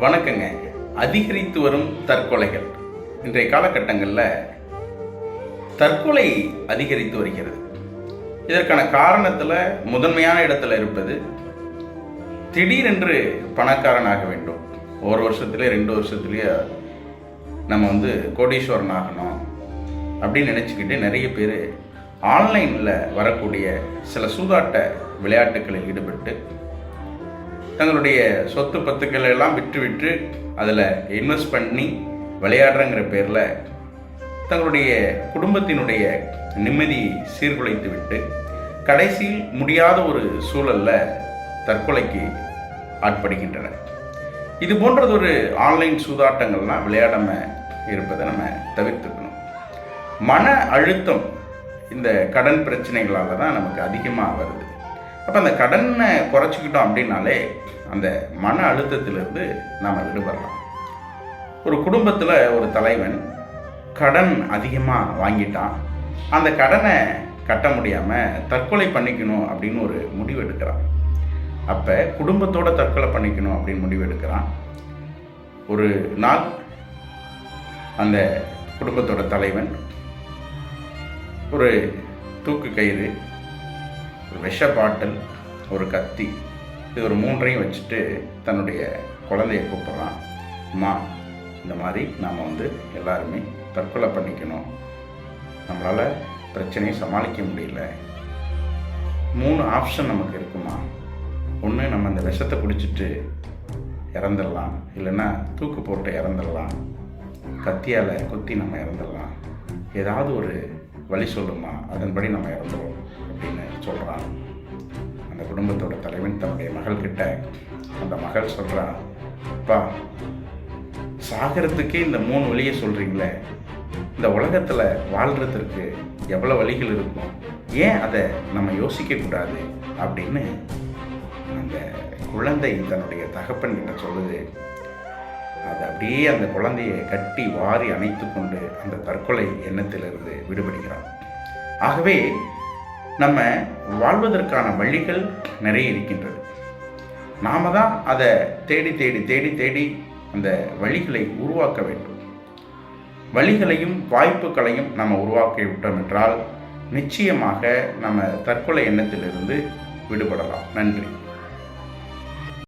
வணக்கங்க. அதிகரித்து வரும் தற்கொலைகள். இன்றைய காலகட்டங்களில் தற்கொலை அதிகரித்து வருகிறது. இதற்கான காரணத்தில் முதன்மையான இடத்துல இருப்பது திடீரென்று பணக்காரனாக வேண்டும். ஒரு வருஷத்துலேயே ரெண்டு வருஷத்துலேயே நம்ம வந்து கோடீஸ்வரன் ஆகணும் அப்படின்னு நினச்சிக்கிட்டு நிறைய பேர் ஆன்லைனில் வரக்கூடிய சில சூதாட்ட விளையாட்டுகளில் ஈடுபட்டு தங்களுடைய சொத்து பத்துக்களை எல்லாம் விற்று விற்று அதில் இன்வெஸ்ட் பண்ணி விளையாடுறங்கிற பேரில் தங்களுடைய குடும்பத்தினுடைய நிம்மதி சீர்குலைத்து விட்டு கடைசியில் முடியாத ஒரு சூழலில் தற்கொலைக்கு ஆட்படுகின்றனர். இது போன்றது ஒரு ஆன்லைன் சூதாட்டங்கள்லாம் விளையாடாமல் இருப்பதை நம்ம தவிர்த்துக்கணும். மன அழுத்தம் இந்த கடன் பிரச்சனைகளால் தான் நமக்கு அதிகமாக வருது. அப்போ அந்த கடனை குறைச்சிக்கிட்டோம் அப்படின்னாலே அந்த மன அழுத்தத்திலிருந்து நாம் விடுபடலாம். ஒரு குடும்பத்தில் ஒரு தலைவன் கடன் அதிகமாக வாங்கிட்டான். அந்த கடனை கட்ட முடியாமல் தற்கொலை பண்ணிக்கணும் அப்படின்னு ஒரு முடிவு எடுக்கிறான். அப்போ குடும்பத்தோட தற்கொலை பண்ணிக்கணும் அப்படின்னு முடிவு எடுக்கிறான். ஒரு நாள் அந்த குடும்பத்தோட தலைவன் ஒரு தூக்கு கயிறு ஒரு விஷ பாட்டில் ஒரு கத்தி இது ஒரு மூன்றையும் வச்சுட்டு தன்னுடைய குழந்தைய கூப்பிட்றான். அம்மா இந்த மாதிரி நாம் வந்து எல்லாருமே தற்கொலை பண்ணிக்கணும். நம்மளால் பிரச்சனையை சமாளிக்க முடியல. மூணு ஆப்ஷன் நமக்கு இருக்குமா? ஒன்று நம்ம அந்த விஷத்தை குடிச்சிட்டு இறந்துடலாம். இல்லைன்னா தூக்கு போட்டு இறந்துடலாம். கத்தியால் குத்தி நம்ம இறந்துடலாம். ஏதாவது ஒரு வழி சொல்லுமா? அதன்படி நம்ம இறந்துடும் அப்படின்னு சொல்கிறான் அந்த குடும்பத்தோட தலைவன் தன்னுடைய மகள்கிட்ட அந்த மகள் சொல்கிறான் அப்பா சாகிறதுக்கே இந்த மூணு வழியை சொல்கிறீங்களே இந்த உலகத்தில் வாழ்கிறதுக்கு எவ்வளோ வழிகள் இருக்கும் ஏன் அதை நம்ம யோசிக்கக்கூடாது அப்படின்னு அந்த குழந்தை தன்னுடைய தகப்பன் கிட்ட சொல்லுது. அது அப்படியே அந்த குழந்தையை கட்டி வாரி அணைத்து கொண்டு அந்த தற்கொலை எண்ணத்திலிருந்து விடுபடுகிறான். ஆகவே நம்ம வாழ்வதற்கான வழிகள் நிறைய இருக்கின்றது. நாம தான் அதை தேடி தேடி தேடி தேடி அந்த வழிகளை உருவாக்க வேண்டும். வழிகளையும் வாய்ப்புகளையும் நம்ம உருவாக்கி விட்டோம் என்றால் நிச்சயமாக நம்ம தற்கொலை எண்ணத்திலிருந்து விடுபடலாம். நன்றி.